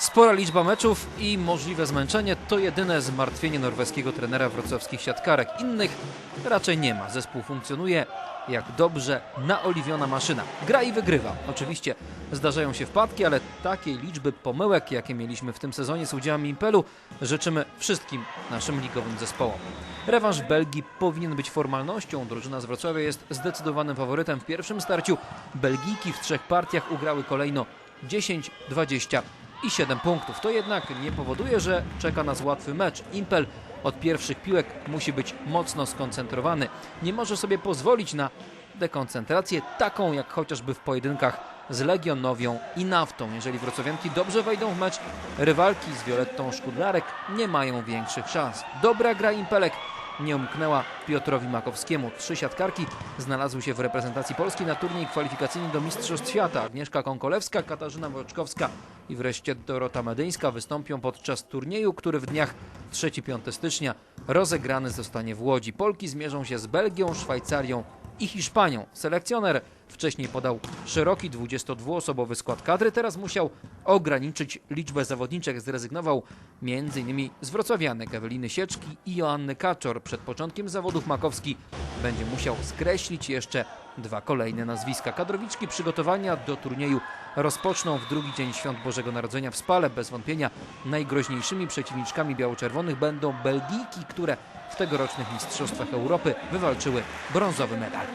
Spora liczba meczów i możliwe zmęczenie to jedyne zmartwienie norweskiego trenera wrocławskich siatkarek. Innych raczej nie ma. Zespół funkcjonuje jak dobrze naoliwiona maszyna. Gra i wygrywa. Oczywiście zdarzają się wpadki, ale takiej liczby pomyłek, jakie mieliśmy w tym sezonie z udziałem Impelu, życzymy wszystkim naszym ligowym zespołom. Rewanż Belgii powinien być formalnością. Drużyna z Wrocławia jest zdecydowanym faworytem w pierwszym starciu. Belgijki w trzech partiach ugrały kolejno 10, 20 i 7 punktów. To jednak nie powoduje, że czeka nas łatwy mecz. Impel od pierwszych piłek musi być mocno skoncentrowany. Nie może sobie pozwolić na dekoncentrację, taką jak chociażby w pojedynkach z Legionowią i Naftą. Jeżeli wrocławianki dobrze wejdą w mecz, rywalki z Violettą Szkudlarek nie mają większych szans. Dobra gra Impelek nie umknęła Piotrowi Makowskiemu. Trzy siatkarki znalazły się w reprezentacji Polski na turniej kwalifikacyjny do Mistrzostw Świata. Agnieszka Konkolewska, Katarzyna Wojczkowska i wreszcie Dorota Medyńska wystąpią podczas turnieju, który w dniach 3-5 stycznia rozegrany zostanie w Łodzi. Polki zmierzą się z Belgią, Szwajcarią i Hiszpanią. Selekcjoner wcześniej podał szeroki 22-osobowy skład kadry, teraz musiał ograniczyć liczbę zawodniczek. Zrezygnował m.in. z wrocławianek Eweliny Sieczki i Joanny Kaczor. Przed początkiem zawodów Makowski będzie musiał skreślić jeszcze dwa kolejne nazwiska. Kadrowiczki przygotowania do turnieju rozpoczną w drugi dzień Świąt Bożego Narodzenia w Spale. Bez wątpienia najgroźniejszymi przeciwniczkami biało-czerwonych będą Belgijki, które w tegorocznych Mistrzostwach Europy wywalczyły brązowy medal.